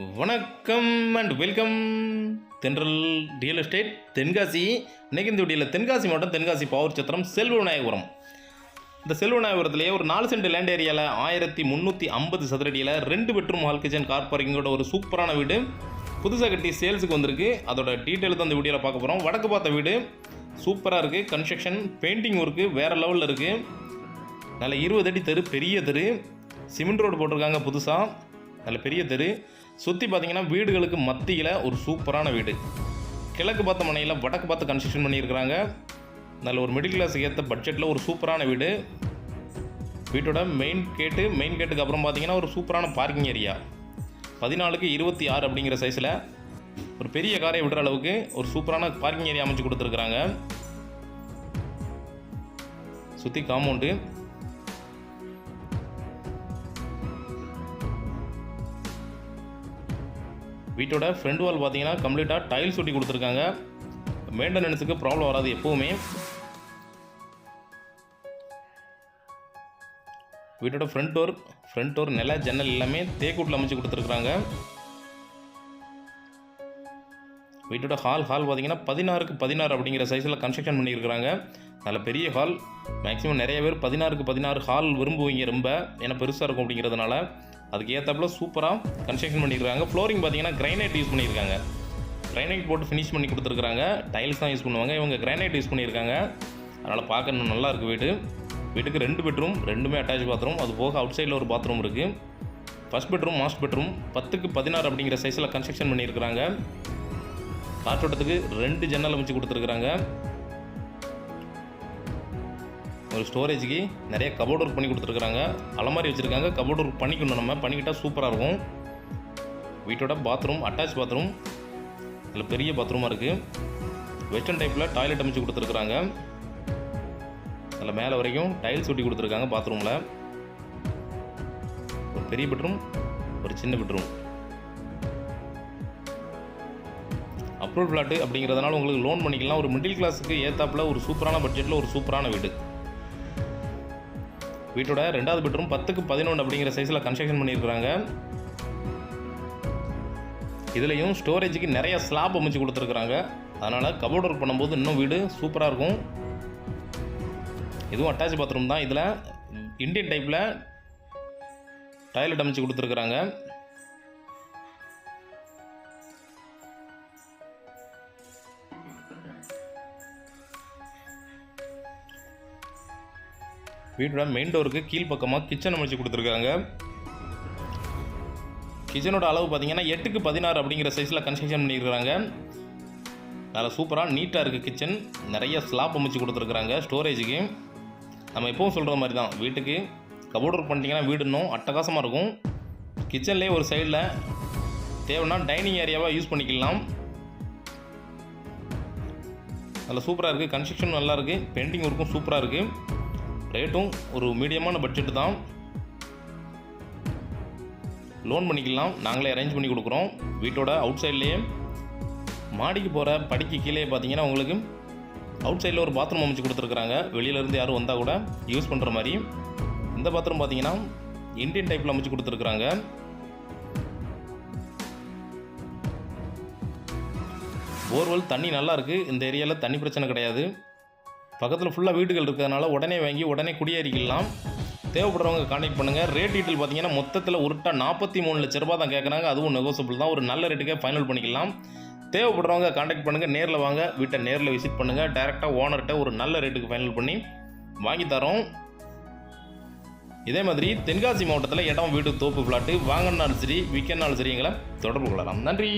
வணக்கம் and welcome Thendral real estate Tenkasi. இன்னைக்கு இந்த வீடியோவில் தென்காசி மாவட்டம் தென்காசி பவர் சத்திரம் செல்வநாயகபுரம் இந்த செல்வநாயகபுரத்துலேயே ஒரு நாலு சென்ட் லேண்ட் ஏரியாவில் ஆயிரத்தி முந்நூற்றி ஐம்பது சதுரடியில் ரெண்டு பெட்ரூம் ஹால் கிச்சன் கார் பார்க்கிங்கோட ஒரு சூப்பரான வீடு. புதுசாக கட்டி சேல்ஸுக்கு வந்திருக்கு. அதோட டீட்டெயில் தான் இந்த வீடியோவில் பார்க்க போகிறோம் வடக்கு பார்த்த வீடு. சூப்பராக இருக்குது கன்ஸ்ட்ரக்ஷன் பெயிண்டிங் ஒர்க்கு வேறு லெவலில் இருக்குது நல்ல இருபது அடி தெரு பெரிய தெரு. சிமெண்ட் ரோடு போட்டிருக்காங்க புதுசாக நல்ல பெரிய தெரு. சுற்றி பார்த்தீங்கன்னா வீடுகளுக்கு மத்தியில் ஒரு சூப்பரான வீடு. கிழக்கு பார்த்த மனையில் வடக்கு பார்த்து கன்ஸ்ட்ரக்ஷன் பண்ணியிருக்கிறாங்க. நல்ல ஒரு மிடில் கிளாஸ் ஏற்ற பட்ஜெட்டில் ஒரு சூப்பரான வீடு. வீட்டோட மெயின் கேட்டு மெயின் கேட்டுக்கு அப்புறம் பார்த்தீங்கன்னா ஒரு சூப்பரான பார்க்கிங் ஏரியா பதினாலுக்கு இருபத்தி ஆறு அப்படிங்கிற சைஸில் ஒரு பெரிய காரை விடுற அளவுக்கு ஒரு சூப்பரான பார்க்கிங் ஏரியா அமைச்சு கொடுத்துருக்குறாங்க. சுற்றி காம்பவுண்டு வீட்டோட ஃப்ரண்ட் வால் பார்த்தீங்கன்னா கம்ப்ளீட்டாக டைல்ஸ் ஒட்டி கொடுத்துருக்காங்க. மெயின்டெனன்ஸுக்கு ப்ராப்ளம் வராது எப்போவுமே. வீட்டோட ஃப்ரண்ட் டோர் ஃப்ரண்ட் டோர் நில ஜன்னல் எல்லாமே தேக்கூட்டில் அமைச்சு கொடுத்துருக்குறாங்க. வீட்டோட ஹால் ஹால் பார்த்தீங்கன்னா பதினாறுக்கு பதினாறு அப்படிங்கிற சைஸில் கன்ஸ்ட்ரக்ஷன் பண்ணியிருக்கிறாங்க. நல்ல பெரிய ஹால் மேக்ஸிமம் நிறைய பேர் பதினாறுக்கு பதினாறு ஹால் விரும்புவீங்க ரொம்ப. ஏன்னா பெருசாக இருக்கும் அப்படிங்கிறதுனால. அதுக்கு ஏற்றாப்புல சூப்பராக கன்ஸ்ட்ரக்ஷன் பண்ணியிருக்காங்க. ஃப்ளோரிங் பார்த்தீங்கன்னா கிரைனைட் யூஸ் பண்ணியிருக்காங்க. கிரைனைட் போட்டு ஃபினிஷ் பண்ணி கொடுத்துருக்காங்க டைல்ஸ் தான் யூஸ் பண்ணுவாங்க. இவங்க கிரைனைட் யூஸ் பண்ணியிருக்காங்க. அதனால் பார்க்க இன்னும் நல்லா இருக்குது வீடு. வீட்டுக்கு ரெண்டு பெட்ரூம் ரெண்டுமே அட்டாச் பாத்ரூம் அது போக அவுட் சைடில் ஒரு பாத்ரூம் இருக்குது ஃபஸ்ட் பெட்ரூம் மாஸ்ட் பெட்ரூம் பத்துக்கு பதினாறு அப்படிங்கிற சைஸில் கன்ஸ்ட்ரக்ஷன் பண்ணியிருக்கிறாங்க. காற்றோட்டத்துக்கு ரெண்டு ஜன்னல் அமைச்சு கொடுத்துருக்குறாங்க. ஒரு ஸ்டோரேஜுக்கு நிறைய கபோர்ட் ஒர்க் பண்ணி கொடுத்துருக்குறாங்க. அலமாரி வச்சுருக்காங்க. கபோர்ட் ஒர்க் பண்ணிக்கணும் நம்ம. பண்ணிக்கிட்டால் சூப்பராக இருக்கும். வீட்டோட பாத்ரூம் அட்டாச் பாத்ரூம் இதில் பெரிய பாத்ரூமாக இருக்குது வெஸ்டர்ன் டைப்பில் டாய்லெட் அமைச்சு கொடுத்துருக்குறாங்க. அதில் மேலே வரைக்கும் டைல்ஸ் ஒட்டி கொடுத்துருக்காங்க பாத்ரூமில் ஒரு பெரிய பெட்ரூம் ஒரு சின்ன பெட்ரூம் அப்ரூவல் ஃப்ளாட்டு அப்படிங்கிறதுனால உங்களுக்கு லோன் பண்ணிக்கலாம். ஒரு மிடில் கிளாஸுக்கு ஏத்தாப்புல ஒரு சூப்பரான பட்ஜெட்டில் ஒரு சூப்பரான வீடு. வீட்டோட ரெண்டாவது பெட்ரூம் பத்துக்கு பதினொன்று அப்படிங்கிற சைஸில் கன்ஸ்ட்ரக்ஷன் பண்ணியிருக்கிறாங்க. இதுலேயும் ஸ்டோரேஜுக்கு நிறைய ஸ்லாப் அமைச்சு கொடுத்துருக்குறாங்க. அதனால் கபோர்ட் ஒர்க் பண்ணும்போது இன்னும் வீடு சூப்பராக இருக்கும். இதுவும் அட்டாச் பாத்ரூம் தான். இதில் இண்டியன் டைப்பில் டாய்லெட் அமைச்சு கொடுத்துருக்குறாங்க. வீட்டோட மெயின் டோருக்கு கீழ்ப்பக்கமாக கிச்சன் அமைச்சு கொடுத்துருக்காங்க. கிச்சனோட அளவு பார்த்தீங்கன்னா எட்டுக்கு பதினாறு அப்படிங்கிற சைஸில் கன்ஸ்ட்ரக்ஷன் பண்ணியிருக்கிறாங்க. நல்லா சூப்பராக நீட்டாக இருக்குது கிச்சன் நிறைய ஸ்லாப் அமைச்சு கொடுத்துருக்குறாங்க ஸ்டோரேஜுக்கு நம்ம எப்பவும் சொல்கிற மாதிரி தான் வீட்டுக்கு கபோர்ட் ஒர்க் பண்ணிட்டீங்கன்னா வீடு இன்னும் அட்டகாசமாக இருக்கும். கிச்சன்லேயே ஒரு சைடில் தேவைன்னா டைனிங் ஏரியாவாக யூஸ் பண்ணிக்கலாம். நல்லா சூப்பராக இருக்குது கன்ஸ்ட்ரக்ஷன் நல்லா இருக்குது பெயிண்டிங் ஒர்க்கும் சூப்பராக இருக்குது ரேட்டும் ஒரு மீடியமான பட்ஜெட்டு தான். லோன் பண்ணிக்கலாம். நாங்களே அரேஞ்ச் பண்ணி கொடுக்குறோம். வீட்டோட அவுட் சைட்லேயே மாடிக்கு போகிற படிக்கு கீழே பார்த்தீங்கன்னா உங்களுக்கு அவுட் சைடில் ஒரு பாத்ரூம் அமைச்சு கொடுத்துருக்குறாங்க. வெளியிலேருந்து யாரும் வந்தால் கூட யூஸ் பண்ணுற மாதிரி. இந்த பாத்ரூம் பார்த்தீங்கன்னா இண்டியன் டைப்பில் அமைச்சு கொடுத்துருக்குறாங்க. போர்வெல் தண்ணி நல்லா இருக்குது இந்த ஏரியாவில் தண்ணி பிரச்சனை கிடையாது. பக்கத்தில் ஃபுல்லாக வீடுகள் இருக்கிறதுனால உடனே வாங்கி உடனே குடியேறிக்கலாம். தேவைப்படுறவங்க கான்டாக்ட் பண்ணுங்கள் ரேட் டீட்டெயில் பார்த்தீங்கன்னா மொத்தத்தில் உருட்டா நாற்பத்தி மூணு லட்ச ரூபா தான் கேட்குறாங்க அதுவும் நெகோசியபிள் தான். ஒரு நல்ல ரேட்டுக்கே ஃபைனல் பண்ணிக்கலாம். தேவைப்படுறவங்க கான்டாக்ட் பண்ணுங்கள் நேரில் வாங்க. வீட்டை நேரில் விசிட் பண்ணுங்கள் டேரெக்டாக ஓனர்கிட்ட ஒரு நல்ல ரேட்டுக்கு ஃபைனல் பண்ணி வாங்கி தரோம். இதே மாதிரி தென்காசி மாவட்டத்தில் இடம் வீடு தோப்பு ஃப்ளாட்டு வாங்கினாலும் சரி விற்கனாலும் சரி எங்களை தொடர்பு கொள்ளலாம். நன்றி.